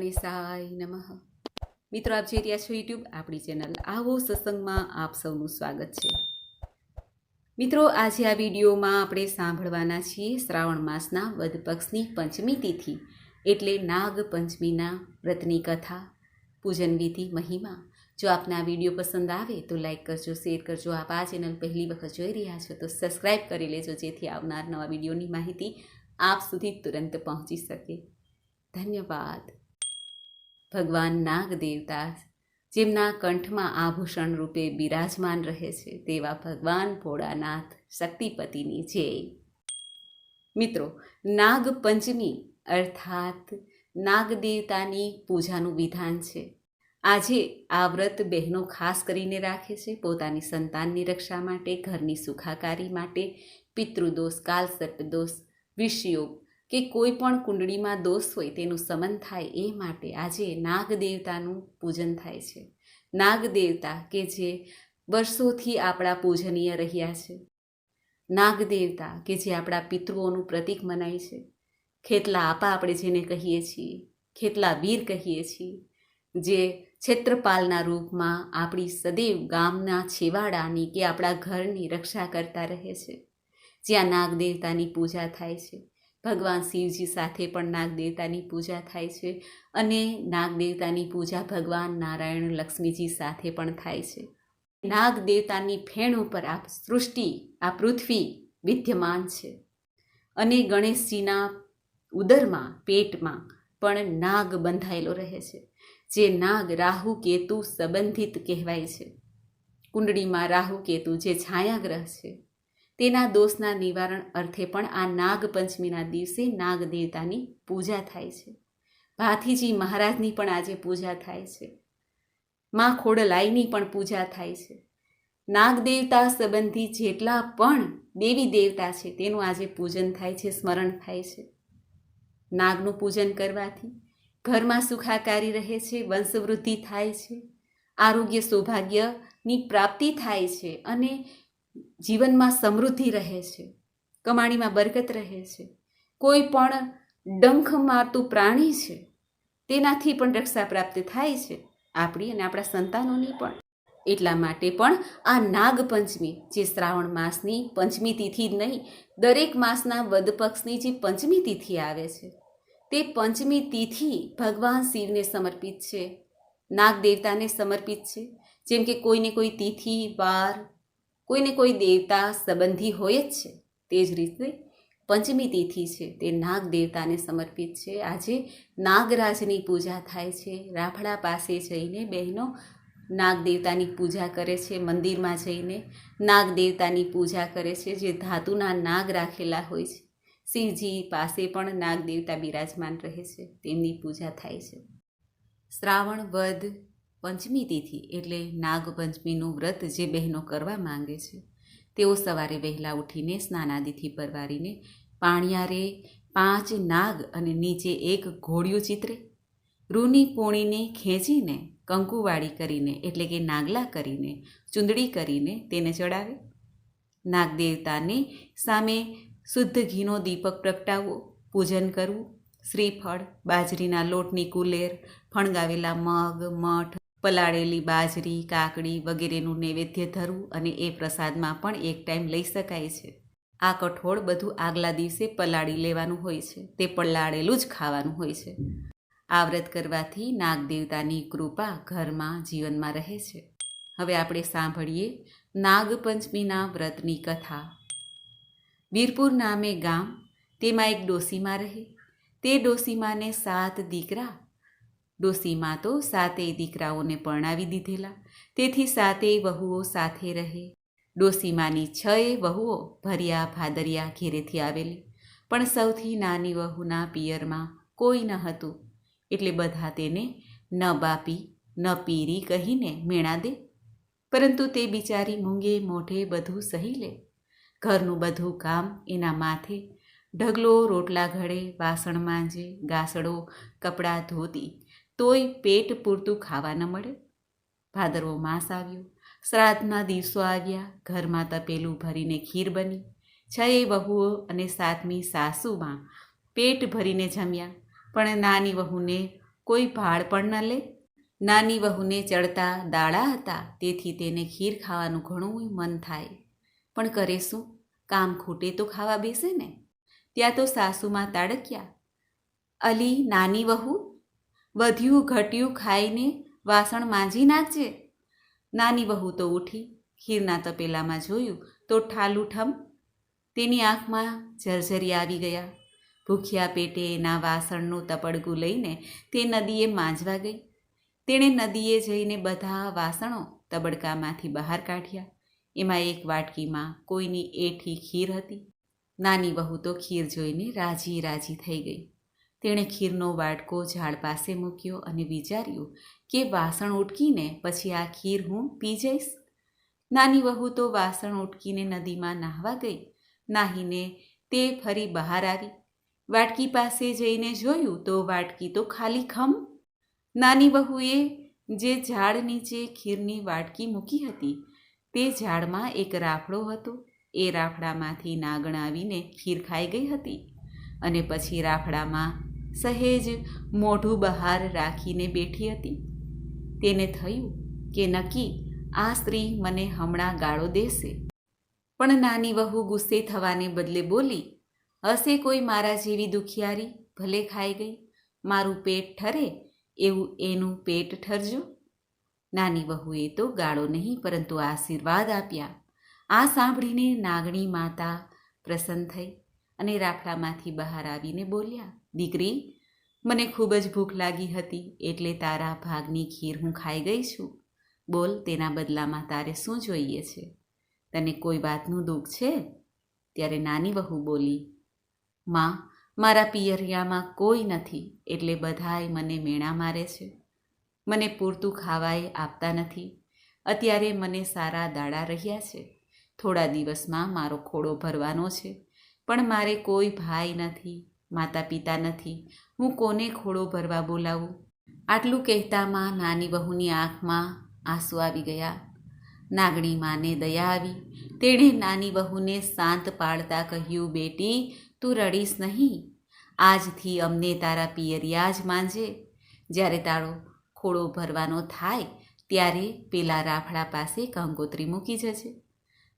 ગણેશાય નમઃ. મિત્રો, આપ જોઈ રહ્યા છો યુટ્યુબ આપણી ચેનલ આવો સત્સંગમાં આપ સૌનું સ્વાગત છે. મિત્રો, આજે આ વિડીયોમાં આપણે સાંભળવાના છીએ શ્રાવણ માસના વદ પક્ષની પંચમી તિથિ, એટલે નાગ પંચમીના વ્રતની કથા, પૂજન વિધિ, મહિમા. જો આપને આ વીડિયો પસંદ આવે તો લાઈક કરજો, શેર કરજો. આપ આ ચેનલ પહેલી વખત જોઈ રહ્યા છો તો સબસ્ક્રાઈબ કરી લેજો, જેથી આવનાર નવા વિડીયોની માહિતી આપ સુધી તુરંત પહોંચી શકે. ધન્યવાદ. ભગવાન નાગ દેવતા જેમના કંઠમાં આભૂષણ રૂપે બિરાજમાન રહે છે, તેવા ભગવાન ભોળાનાથ શક્તિપતિની જય. મિત્રો નાગ પંચમી અર્થાત નાગ દેવતાની પૂજાનું વિધાન છે. આજે આ વ્રત બહેનો ખાસ કરીને રાખે છે પોતાની સંતાનની રક્ષા માટે, ઘરની સુખાકારી માટે, પિતૃદોષ કાલસર્પ દોષ વિષયોગ કે કોઈ પણ કુંડળીમાં દોષ હોય તેનું સમન થાય એ માટે આજે નાગ દેવતાનું પૂજન થાય છે. નાગ દેવતા કે જે વર્ષોથી આપણા પૂજનીય રહ્યા છે. નાગ દેવતા કે જે આપણા પિતૃઓનું પ્રતીક મનાય છે. ખેતલા આપા આપણે જેને કહીએ છીએ, ખેતલા વીર કહીએ છીએ, જે ક્ષેત્રપાલના રૂપમાં આપણી સદૈવ ગામના છેવાડાની કે આપણા ઘરની રક્ષા કરતા રહે છે. જ્યાં નાગ દેવતાની પૂજા થાય છે. ભગવાન શિવજી સાથે પણ નાગદેવતાની પૂજા થાય છે અને નાગદેવતાની પૂજા ભગવાન નારાયણ લક્ષ્મીજી સાથે પણ થાય છે. નાગદેવતાની ફેણ ઉપર આ સૃષ્ટિ, આ પૃથ્વી વિદ્યમાન છે. અને ગણેશજીના ઉદરમાં, પેટમાં પણ નાગ બંધાયેલો રહે છે, જે નાગ રાહુ કેતુ સંબંધિત કહેવાય છે. કુંડળીમાં રાહુ કેતુ જે છાયાગ્રહ છે. તેના દોષના નિવારણ અર્થે પણ આ નાગપંચમીના દિવસે નાગ દેવતાની પૂજા થાય છે. ભાથીજી મહારાજની પણ આજે પૂજા થાય છે. માં ખોડલાઈની પણ પૂજા થાય છે. નાગ દેવતા સંબંધી જેટલા પણ દેવી દેવતા છે તેનું આજે પૂજન થાય છે, સ્મરણ થાય છે. નાગનું પૂજન કરવાથી ઘરમાં સુખાકારી રહે છે, વંશવૃદ્ધિ થાય છે, આરોગ્ય સૌભાગ્યની પ્રાપ્તિ થાય છે અને જીવનમાં સમૃદ્ધિ રહે છે, કમાણીમાં બરકત રહે છે. કોઈ પણ ડંખ મારતું પ્રાણી છે, તેનાથી પણ રક્ષા પ્રાપ્ત થાય છે, આપણી અને આપણા સંતાનોની પણ. એટલા માટે પણ આ નાગપંચમી, જે શ્રાવણ માસની પંચમી તિથિ જ નહીં, દરેક માસના વદપક્ષની જે પંચમી તિથિ આવે છે, તે પંચમી તિથિ ભગવાન શિવને સમર્પિત છે નાગ દેવતાને સમર્પિત છે. જેમ કે કોઈને કોઈ તિથિ, વાર કોઈને કોઈ દેવતા સંબંધી હોય જ છે. તે જ રીતે પંચમી તિથિ છે. તે નાગ દેવતાને સમર્પિત છે. આજે નાગરાજની પૂજા થાય છે. રાફડા પાસે જઈને બહેનો નાગ દેવતાની પૂજા કરે છે. મંદિરમાં જઈને નાગ દેવતાની પૂજા કરે છે. જે ધાતુના નાગ રાખેલા હોય છે. શિવજી પાસે પણ નાગ દેવતા બિરાજમાન રહે છે. તેમની પૂજા થાય છે. શ્રાવણ વદ પંચમી તિથિ એટલે નાગપંચમીનું વ્રત જે બહેનો કરવા માંગે છે. તેઓ સવારે વહેલા ઉઠીને સ્નાનાદિથી પરવારીને પાણિયારે પાંચ નાગ અને નીચે એક ઘોડિયું ચિત્રે, રૂની પોણીને ખેંચીને કંકુવાળી કરીને એટલે કે નાગલા કરીને ચૂંદડી કરીને તેને ચડાવે. નાગદેવતાને સામે શુદ્ધ ઘીનો દીપક પ્રગટાવવો, પૂજન કરવું, શ્રીફળ, બાજરીના લોટની કુલેર, ફણગાવેલા મગ, મઠ પલાળેલી બાજરી, કાકડી વગેરેનું નૈવેદ્ય ધરવું અને એ પ્રસાદમાં પણ એક ટાઈમ લઈ શકાય છે. આ કઠોળ બધું આગલા દિવસે પલાળી લેવાનું હોય છે. તે પલાળેલું જ ખાવાનું હોય છે. આ વ્રત કરવાથી નાગદેવતાની કૃપા ઘરમાં જીવનમાં રહે છે. હવે આપણે સાંભળીએ નાગપંચમીના વ્રતની કથા. વીરપુર નામે ગામ, તેમાં એક ડોસીમાં રહે. તે ડોસીમાને સાત દીકરા ડોસીમાં તો સાતેય દીકરાઓને પરણાવી દીધેલા. તેથી સાતેય વહુઓ સાથે રહે. ડોસીમાની છએ વહુઓ ભર્યા ભાદરિયા ઘેરેથી આવેલી. પણ સૌથી નાની વહુના પિયરમાં કોઈ ન હતું. એટલે બધા તેને ન બાપી, ન પીરી કહીને મેણા દે. પરંતુ તે બિચારી મૂંગે મોઢે બધું સહી લે. ઘરનું બધું કામ એના માથે. ઢગલો રોટલા ઘડે, વાસણ માંજે ગાસડો કપડાં ધોતી તોય પેટ પૂરતું ખાવા ન મળે. ભાદરવો માસ આવ્યો. શ્રાદ્ધના દિવસો આવ્યા. ઘરમાં તપેલું ભરીને ખીર બની. છએ વહુઓ અને સાતમી સાસુમાં પેટ ભરીને જમ્યા. પણ નાની વહુને કોઈ ભાડ પણ ન લે. નાની વહુને ચડતા દાડા હતા. તેથી તેને ખીર ખાવાનું ઘણું મન થાય. પણ કરે શું? કામ ખૂટે તો ખાવા બેસે ને? ત્યાં તો સાસુમાં તાડક્યા. અલી, નાની વહુ વધ્યું ઘટ્યું ખાઈને વાસણ માંજી નાખજે. નાની વહુ તો ઉઠી ખીરના તપેલામાં જોયું તો ઠાલુઠમ તેની આંખમાં જર્જરી આવી ગયા. ભૂખ્યા પેટે એના વાસણનું તપડગું લઈને તે નદીએ માંજવા ગઈ. તેણે નદીએ જઈને બધા વાસણો તબડકામાંથી બહાર કાઢ્યા. એમાં એક વાટકીમાં કોઈની એઠી ખીર હતી. નાની વહુ તો ખીર જોઈને રાજી રાજી થઈ ગઈ. તેણે ખીરનો વાટકો ઝાડ પાસે મૂક્યો અને વિચાર્યું કે વાસણ ઉટકીને પછી આ ખીર હું પી જઈશ? નાની વહુ તો વાસણ ઉટકીને નદીમાં નાહવા ગઈ. નાહીને તે ફરી બહાર આવી. વાટકી પાસે જઈને જોયું તો વાટકી તો ખાલી ખમ. નાની વહુએ જે ઝાડ નીચે ખીરની વાટકી મૂકી હતી તે ઝાડમાં એક રાફડો હતો. એ રાફડામાંથી નાગણ આવીને ખીર ખાઈ ગઈ હતી અને પછી રાફડામાં સહેજ મોઢું બહાર રાખીને બેઠી હતી. તેને થયું કે નક્કી આ સ્ત્રી મને હમણાં ગાળો દેશે. પણ નાની વહુ ગુસ્સે થવાને બદલે બોલી, હશે કોઈ મારા જેવી દુખિયારી? ભલે ખાઈ ગઈ. મારું પેટ ઠરે એવું એનું પેટ ઠરજો. નાની વહુએ તો ગાળો નહીં, પરંતુ આશીર્વાદ આપ્યા. આ સાંભળીને નાગણી માતા પ્રસન્ન થઈ અને રાફડામાંથી બહાર આવીને બોલ્યા દીકરી, મને ખૂબ જ ભૂખ લાગી હતી એટલે તારા ભાગની ખીર હું ખાઈ ગઈ છું. બોલ, તેના બદલામાં તારે શું જોઈએ છે? તને કોઈ વાતનું દુઃખ છે? ત્યારે નાની વહુ બોલી, માં, મારા પિયરિયામાં કોઈ નથી એટલે બધાએ મને મેણા મારે છે. મને પૂરતું ખાવાય આપતા નથી. અત્યારે મને સારા દાડા રહ્યા છે. થોડા દિવસમાં મારો ખોડો ભરવાનો છે, પણ મારે કોઈ ભાઈ નથી. માતા પિતા નથી. હું કોને ખોળો ભરવા બોલાવું? આટલું કહેતામાં નાની વહુની આંખમાં આંસુ આવી ગયા. નાગણી માને દયા આવી. તેણે નાની વહુને શાંત પાડતા કહ્યું, બેટી, તું રડીશ નહીં. આજથી અમને તારા પિયરિયા જ માંજે. જ્યારે તારો ખોળો ભરવાનો થાય, ત્યારે પેલા રાફડા પાસે કંગોત્રી મૂકી જજે.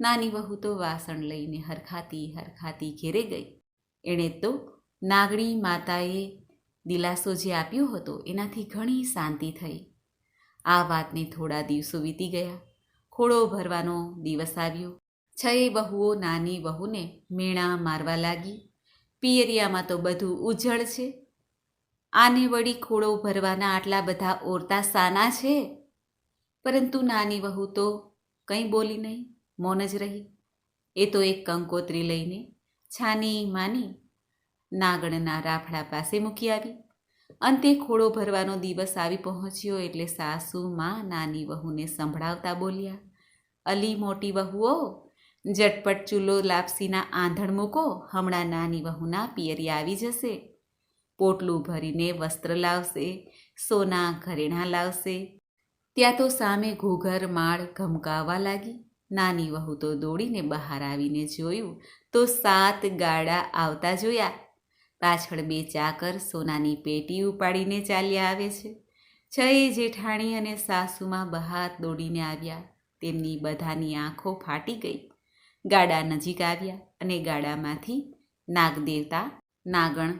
નાની વહુ તો વાસણ લઈને હરખાતી હરખાતી ઘેરે ગઈ. એણે તો નાગણી માતાએ દિલાસો જે આપ્યો હતો, એનાથી ઘણી શાંતિ થઈ. આ વાતને થોડા દિવસો વીતી ગયા. ખોળો ભરવાનો દિવસ આવ્યો. છએ વહુઓ, નાની વહુને મેણા મારવા લાગી. પિયરિયામાં તો બધું ઉજ્જળ છે. આને વળી ખોળો ભરવાના આટલા બધા ઓરતા સાના છે? પરંતુ નાની વહુ તો કંઈ બોલી નહીં, મૌન જ રહી. એ તો એક કંકોત્રી લઈને છાની માની નાગણના રાફડા પાસે મૂકી આવી. અંતે ખોળો ભરવાનો દિવસ આવી પહોંચ્યો એટલે સાસુ માં નાની વહુને સંભળાવતા બોલ્યા, અલી મોટી વહુઓ, ઝટપટ ચૂલો લાપસીના આંધણ મૂકો, હમણાં નાની વહુના પિયરી આવી જશે. પોટલું ભરીને વસ્ત્ર લાવશે, સોના ઘરેણાં લાવશે. ત્યાં તો સામે ઘૂઘર, માળ ઘમકાવવા લાગી. નાની વહુ તો દોડીને બહાર આવીને જોયું તો સાત ગાડા આવતા જોયા. પાછળ બે ચાકર સોનાની પેટી ઉપાડીને ચાલ્યા આવે છે. છએ જેઠાણી અને સાસુમાં બહાર દોડીને આવ્યા. તેમની બધાની આંખો ફાટી ગઈ. ગાડા નજીક આવ્યા અને ગાડામાંથી નાગદેવતા, નાગણ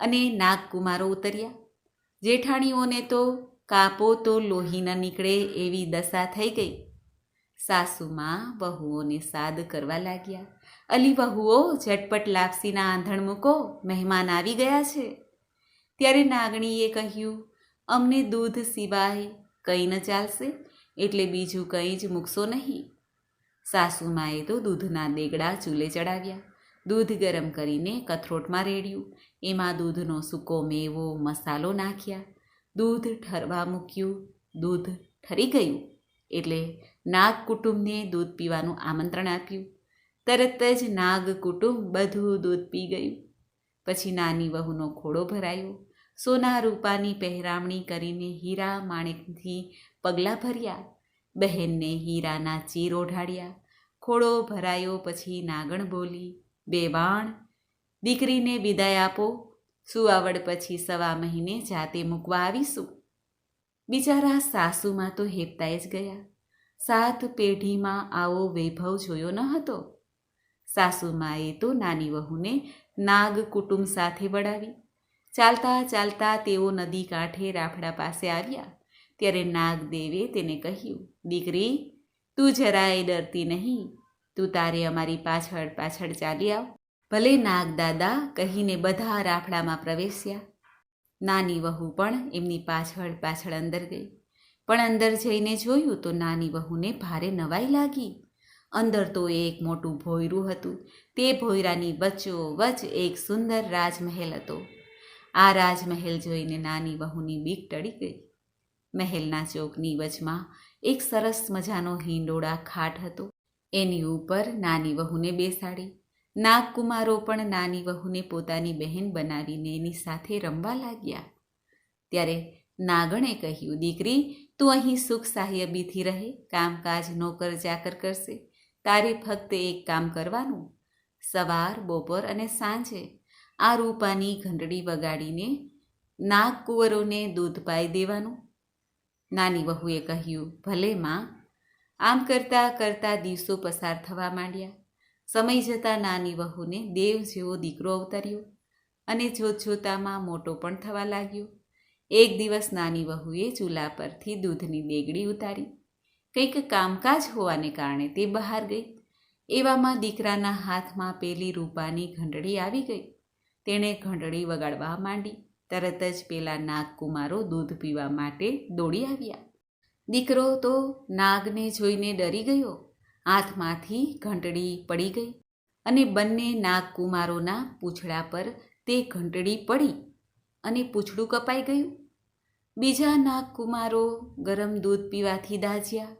અને નાગકુમારો ઉતર્યા. જેઠાણીઓને તો કાપો તો લોહી ન નીકળે એવી દશા થઈ ગઈ. સાસુમાં વહુઓને સાદ કરવા લાગ્યા. અલી વહુઓ ઝટપટ લાપસીના આંધણ મૂકો, મહેમાન આવી ગયા છે. ત્યારે નાગણીએ કહ્યું, અમને દૂધ સિવાય કંઈ ન ચાલશે, એટલે બીજું કંઈ જ મૂકશો નહીં. સાસુમાએ તો દૂધના દેગડા ચૂલે ચડાવ્યા. દૂધ ગરમ કરીને કથરોટમાં રેડ્યું. એમાં દૂધનો સૂકો મેવો, મસાલો નાખ્યા. દૂધ ઠરવા મૂક્યું. દૂધ ઠરી ગયું. એટલે નાગ કુટુંબને દૂધ પીવાનું આમંત્રણ આપ્યું. તરત જ નાગ કુટુંબ બધું દૂધ પી ગયું. પછી નાની વહુનો ખોડો ભરાયો. સોના રૂપાની પહેરામણી કરીને હીરા માણેકથી પગલાં ભર્યા. બહેનને હીરાના ચીર ઓઢાડ્યા. ખોડો ભરાયો પછી નાગણ બોલી, બે બાણ, દીકરીને વિદાય આપો. સુવાવડ પછી સવા મહિને જાતે મૂકવા આવીશું. બિચારા સાસુમાં તો હેપતાઈ જ ગયા. સાત પેઢીમાં આવો વૈભવ જોયો ન હતો. સાસુમાએ તો નાની વહુને નાગ કુટુંબ સાથે વળાવી. ચાલતા ચાલતા તેઓ નદી કાંઠે રાફડા પાસે આવ્યા. ત્યારે નાગદેવે તેને કહ્યું, દીકરી, તું જરાય ડરતી નહીં. તું તારે અમારી પાછળ પાછળ ચાલી આવ. ભલે નાગદાદા કહીને બધા રાફડામાં પ્રવેશ્યા. નાની વહુ પણ એમની પાછળ પાછળ અંદર ગઈ. પણ અંદર જઈને જોયું તો નાની વહુને ભારે નવાઈ લાગી. અંદર તો એક મોટું ભોયરું હતું. તે ભોયરાની વચ્ચોવચ એક સુંદર રાજમહેલ હતો. આ રાજમહેલ જોઈને નાની વહુની બીક ટળી ગઈ. મહેલના ચોકની વચમાં એક સરસ મજાનો હિંડોળા ખાટ હતો. એની ઉપર નાની વહુને બેસાડી. નાગકુમારો પણ નાની વહુને પોતાની બહેન બનાવીને એની સાથે રમવા લાગ્યા. ત્યારે નાગણે કહ્યું, દીકરી તું અહીં સુખ સાહ્યબીથી રહે, કામકાજ નોકર ચાકર કરશે. તારે ફક્ત એક કામ કરવાનું, સવાર, બપોર અને સાંજે આ રૂપાની ઘંટડી વગાડીને નાગ કુંવરોને દૂધ પાઈ દેવાનું. નાની વહુએ કહ્યું, ભલે માં. આમ કરતાં કરતાં દિવસો પસાર થવા માંડ્યા. સમય જતાં નાની વહુને દેવ જેવો દીકરો અવતર્યો અને જોત જોતામાં મોટો પણ થવા લાગ્યો. એક દિવસ નાની વહુએ ચૂલા પરથી દૂધની દેગડી ઉતારી. કંઈક કામકાજ હોવાને કારણે તે બહાર ગઈ. એવામાં દીકરાના હાથમાં પેલી રૂપાની ઘંટડી આવી ગઈ. તેણે ઘંટડી વગાડવા માંડી. તરત જ પેલા નાગકુમારો દૂધ પીવા માટે દોડી આવ્યા. દીકરો તો નાગને જોઈને ડરી ગયો. હાથમાંથી ઘંટડી પડી ગઈ અને બંને નાગકુમારોના પૂંછડા પર તે ઘંટડી પડી. અને પૂછડું કપાઈ ગયું. બીજા નાગકુમારો ગરમ દૂધ પીવાથી દાજ્યા.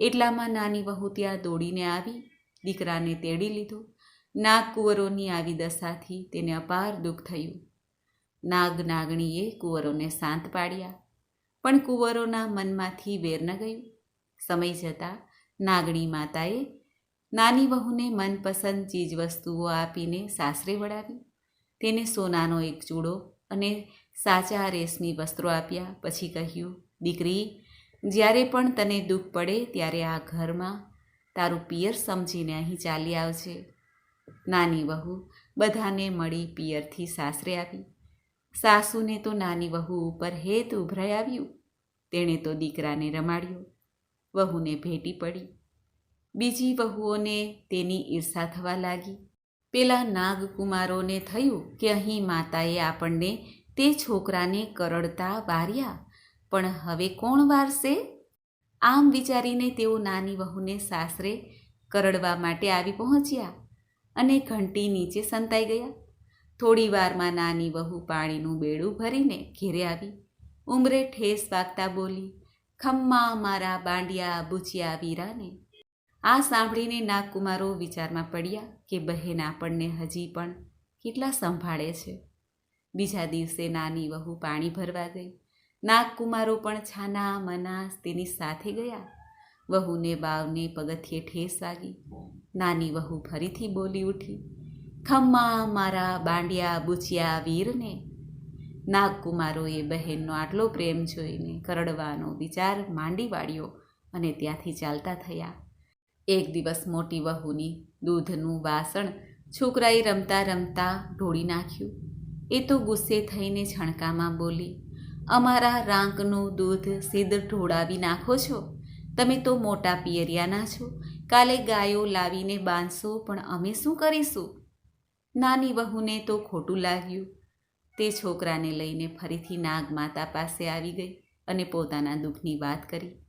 એટલામાં નાની વહુ ત્યાં દોડીને આવી, દીકરાને તેડી લીધો. નાગકુંવરોની આવી દશાથી તેને અપાર દુઃખ થયું. નાગ નાગણીએ કુંવરોને શાંત પાડ્યા, પણ કુંવરોના મનમાંથી વેર ન ગયું. સમય જતાં નાગણી માતાએ નાની વહુને મનપસંદ ચીજવસ્તુઓ આપીને સાસરે વળાવી. તેને સોનાનો એક ચૂડો અને સાચા રેશમી વસ્ત્રો આપ્યા. પછી કહ્યું, દીકરી, જ્યારે પણ તને દુઃખ પડે ત્યારે આ ઘરમાં તારું પિયર સમજીને અહીં ચાલી આવજે. નાની વહુ બધાને મળી પિયરથી સાસરે આવી. સાસુને તો નાની વહુ ઉપર હેત ઉભરાઈ આવ્યું. તેણે તો દીકરાને રમાડ્યો. વહુને ભેટી પડી. બીજી વહુઓને તેની ઈર્ષા થવા લાગી. પેલા નાગકુમારોને થયું કે અહીં માતાએ આપણને તે છોકરાને કરડતા વાર્યા. પણ હવે કોણ વારશે? આમ વિચારીને તેઓ નાની વહુને સાસરે કરડવા માટે આવી પહોંચ્યા અને ઘંટી નીચે સંતાઈ ગયા. થોડી વારમાં નાની વહુ પાણીનું બેડું ભરીને ઘેરે આવી. ઉમરે ઠેસ વાગતા બોલી, ખમ્મા મારા બાંડિયા બુચિયા વીરાને આ સાંભળીને નાગકુમારો વિચારમાં પડ્યા કે બહેન આપણને હજી પણ કેટલા સંભાળે છે. બીજા દિવસે નાની વહુ પાણી ભરવા ગઈ. નાગકુમારો પણ છાના મના તેની સાથે ગયા. વહુને બાવને પગથિયે ઠેસ વાગી નાની વહુ ફરીથી બોલી ઉઠી, ખમ્મા મારા બાંડિયા બુચિયા વીરને. નાગકુમારોએ બહેનનો આટલો પ્રેમ જોઈને કરડવાનો વિચાર માંડી વાળ્યો અને ત્યાંથી ચાલતા થયા. એક દિવસ મોટી વહુની દૂધનું વાસણ છોકરાએ રમતા રમતા ઢોળી નાખ્યું. એ તો ગુસ્સે થઈને છણકામાં બોલી, અમારા રાંકનું દૂધ સીધ ઢોળાવી નાખો છો? તમે તો મોટા પિયરિયાના છો. કાલે ગાયો લાવીને બાંધશો, પણ અમે શું કરીશું? નાની વહુને તો ખોટું લાગ્યું. તે છોકરાને લઈને ફરીથી નાગમાતા પાસે આવી ગઈ અને પોતાના દુઃખની વાત કરી.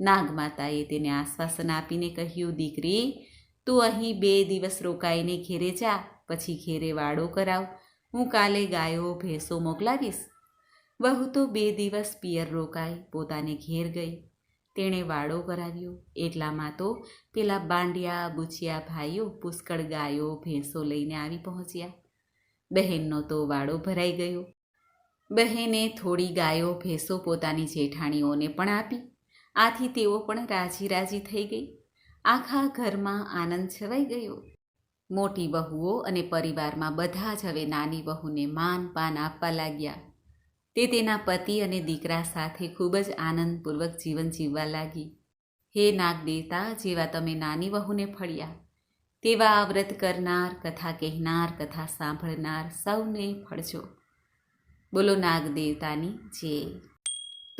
નાગમાતાએ તેને આશ્વાસન આપીને કહ્યું, દીકરી, તું અહીં બે દિવસ રોકાઈને ઘેરે જા, પછી ઘેરે વાડો કરાવ. હું કાલે ગાયો, ભેંસો મોકલાવીશ. વહુ તો બે દિવસ પિયર રોકાઈ પોતાને ઘેર ગઈ. તેણે વાડો કરાવ્યો. એટલામાં તો પેલા બાંડિયા, બુચિયા ભાઈઓ પુષ્કળ ગાયો, ભેંસો લઈને આવી પહોંચ્યા. બહેનનો તો વાડો ભરાઈ ગયો. બહેને થોડી ગાયો, ભેંસો પોતાની જેઠાણીઓને પણ આપી. આથી તેઓ પણ રાજી રાજી થઈ ગઈ. આખા ઘરમાં આનંદ છવાઈ ગયો. મોટી વહુઓ અને પરિવારમાં બધા જ હવે નાની વહુને માન પાન આપવા લાગ્યા. તે તેના પતિ અને દીકરા સાથે ખૂબ જ આનંદપૂર્વક જીવન જીવવા લાગી. હે નાગદેવતા, જેવા તમે નાની વહુને ફળ્યા, તેવા આ વ્રત કરનાર, કથા કહેનાર, કથા સાંભળનાર સૌને ફળજો. બોલો નાગદેવતાની જય.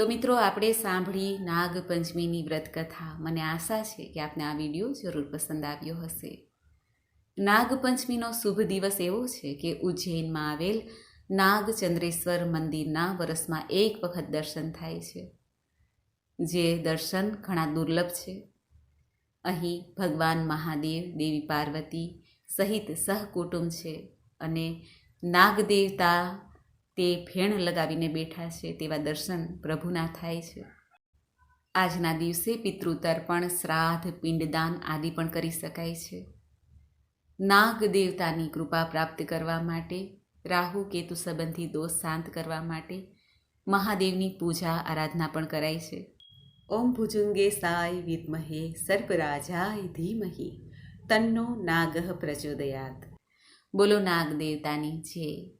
તો મિત્રો, આપણે સાંભળી નાગપંચમીની વ્રતકથા. મને આશા છે કે આપને આ વીડિયો જરૂર પસંદ આવ્યો હશે. નાગપંચમીનો શુભ દિવસ એવો છે કે ઉજ્જૈનમાં આવેલ નાગચંદ્રેશ્વર મંદિરના વરસમાં એક વખત દર્શન થાય છે. જે દર્શન ઘણા દુર્લભ છે. અહીં ભગવાન મહાદેવ, દેવી પાર્વતી સહિત સહકુટુંબ છે અને નાગદેવતા તે ફેણ લગાવીને બેઠા છે તેવા દર્શન પ્રભુના થાય છે. આજના દિવસે પિતૃતર્પણ, શ્રાદ્ધ, પિંડદાન આદિ પણ કરી શકાય છે. નાગ દેવતાની કૃપા પ્રાપ્ત કરવા માટે, રાહુ કેતુ સંબંધી દોષ શાંત કરવા માટે મહાદેવની પૂજા, આરાધના પણ કરાય છે. ઓમ ભુજુંગે સાય વિદ્મહે, સર્પરાજાય ધીમહી, તન્નો નાગઃ પ્રચોદયાત. બોલો નાગ દેવતાની જય.